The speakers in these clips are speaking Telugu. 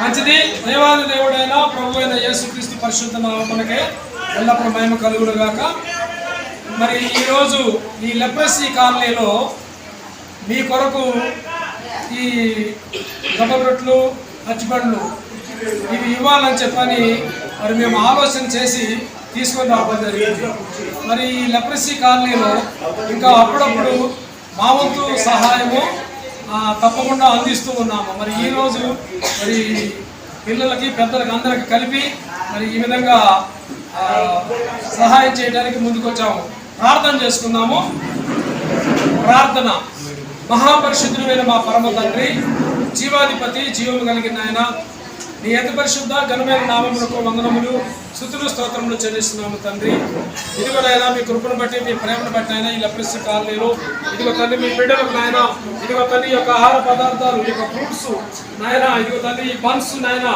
మంచిది. దేవాది దేవుడైన ప్రభు అయిన యేసుక్రీస్తు పరిశుద్ధ నామమునకే ఎల్లప్పుడూ మహిమ కలుగుడుగాక మరి ఈరోజు ఈ లెప్రసీ కాలనీలో మీ కొరకు ఈ గబరొట్లు అచ్చిబండ్లు ఇవి ఇవ్వాలని చెప్పని మరి మేము ఆలోచన చేసి తీసుకొని రావడం జరిగింది. మరి ఈ లెప్రసీ కాలనీలో ఇంకా అప్పుడప్పుడు మా వంతు సహాయము తప్పకుండా అందిస్తూ ఉన్నాము. మరి ఈరోజు మరి పిల్లలకి పెద్దలకి అందరికి కలిపి మరి ఈ విధంగా సహాయం చేయడానికి ముందుకొచ్చాము. ప్రార్థన చేసుకుందాము. ప్రార్థన. మహాపరిశుద్ధుడైన మా పరమ తండ్రి జీవాధిపతి జీవము కలిగిన ఆయన నీ ఎంత పరిశుద్ధ ఘనమైన నామములకు వందనములు. స్థుతులు స్తోత్రములు చెల్లిస్తున్నాము తండ్రి. ఇదిగో నాయన మీ కృపను బట్టి మీ ప్రేమను బట్టి అయినా ఈ లప్రిసి కాలనీలో ఇదిగో తల్లి మీ బిడ్డలకు నాయన ఇదిగో తల్లి యొక్క ఆహార పదార్థాలు ఈ యొక్క ఫ్రూట్స్ నాయన ఇదిగో తల్లి ఈ బన్స్ నాయన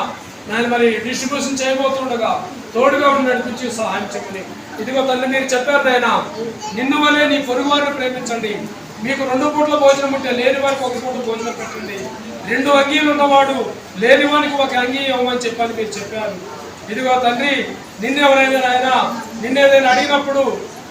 నాయన మరి డిస్ట్రిబ్యూషన్ చేయబోతుండగా తోడుగా ఉండి నడిపించి సహాయం చెప్పండి ఇదిగో తల్లి మీరు చెప్పారు నాయన నిన్ను వలే నీ పొరుగు వారిని ప్రేమించండి. మీకు రెండు పూట్ల భోజనం ఉంటే లేని వారికి ఒక పూట భోజనం పెట్టండి. రెండు అంగీలు ఉన్నవాడు లేనివానికి ఒక అంగీ ఇవ్వమని చెప్పని మీరు చెప్పారు. ఇదిగో తండ్రి నిన్నెవరైనా నాయన నిన్నేదైనా అడిగినప్పుడు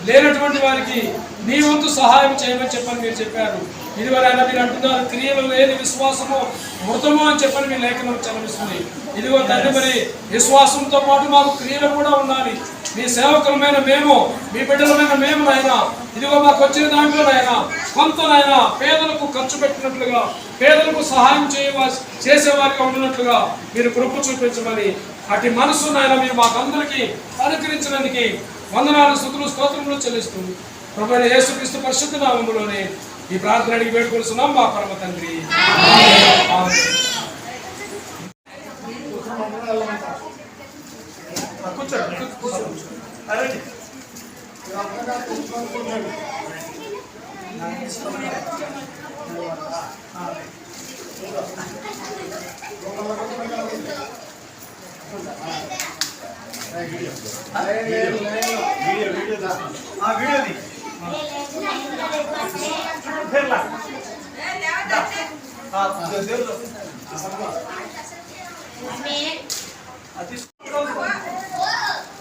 లేనటువంటి వారికి నీ వంతు సహాయం చేయమని చెప్పని మీరు చెప్పారు. ఇదివరైనా మీరు అంటున్నారు క్రియలు లేని విశ్వాసము మృతము అని చెప్పని మీ లేఖనం చదివిస్తుంది. ఇదిగో తండ్రి మరి విశ్వాసంతో పాటు మాకు క్రియలు కూడా ఉండాలి. మీ సేవకులమైన మేము మీ బిడ్డలమైన మేము నాయన ఇదిగో మాకు వచ్చిన దాంట్లో నాయన కొంతనైనా పేదలకు ఖర్చు పెట్టినట్లుగా పేదలకు సహాయం చేయవ చేసేవారిగా ఉండినట్లుగా మీరు కృప చూపించమని అటు మనసు నాయన మీరు మాకందరికీ అనుకరించినందుకు వందనాలు స్థుతులు స్తోత్రములు చెల్లిస్తుంది. ప్రభుత్వ యేసుక్రీస్తు పరిశుద్ధ నామములోనే ఈ ప్రార్థన అడిగి వేడుకొలుస్తున్నాం మా పరమ తండ్రి. Video video వీడియోది. వీడియోది ఫిర్లా ఆ, దేవుడు. అది తీసుకో.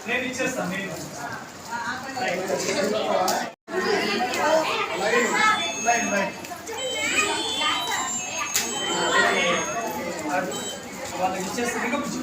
నేను ఇచ్చేస్తాను నేను లైన్ లైన్ వాళ్ళకి ఇచ్చేస్తాను ఇంకా కొంచెం.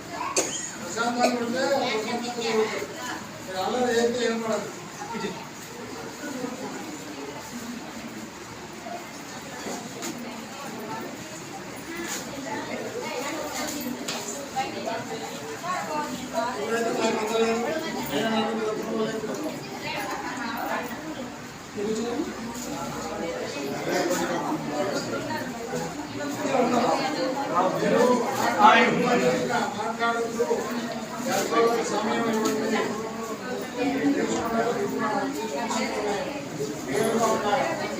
ఈ అబ్బాయి ఆ, ఇగో. ఇచ్చేసి చేతులు తాకండి మరి సాకాడు. చేతులు తాకండి ఇగో. ఇగో, ఆగి. నిమిషం మాట్లాడుతూ ఎంతవరకు సమయం ఇవ్వండి తెలుసుకున్నట్టు అందరూ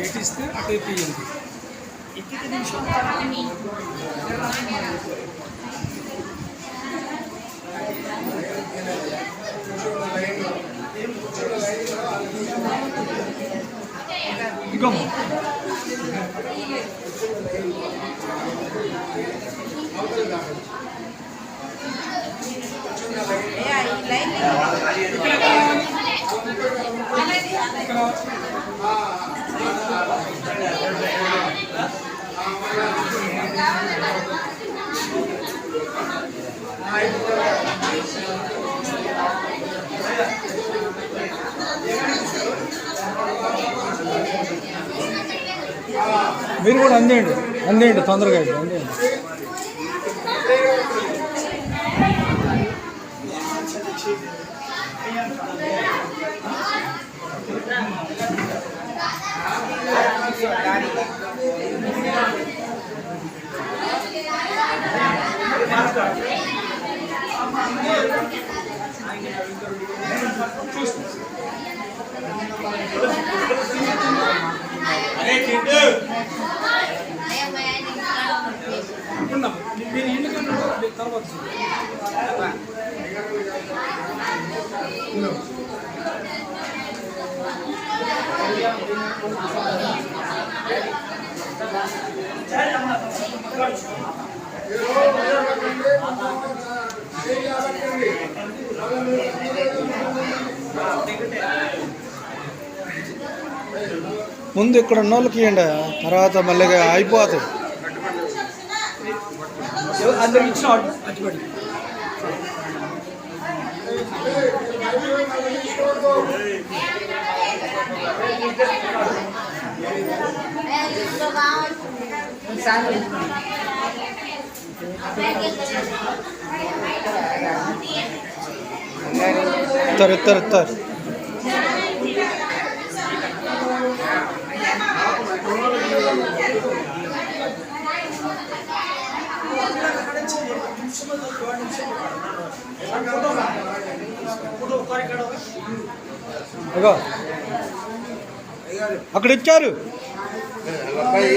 ఎటు ఇస్తే అటు తీయండి ఇగో మీరు కూడా అందేయండి అందేయండి తొందరగా అయితే అందేయండి ఉన్నాం మీరు ఎందుకంటే తర్వాత ముందు ఇక్కడ ఉన్న వాళ్ళకి ఇవ్వండి తర్వాత మళ్ళీ అయిపోతుంది అందరికి ఇచ్చిన ఇస్తారు ఇస్తారు ఇస్తారు ఇగో అక్కడ ఇచ్చారు అబ్బాయి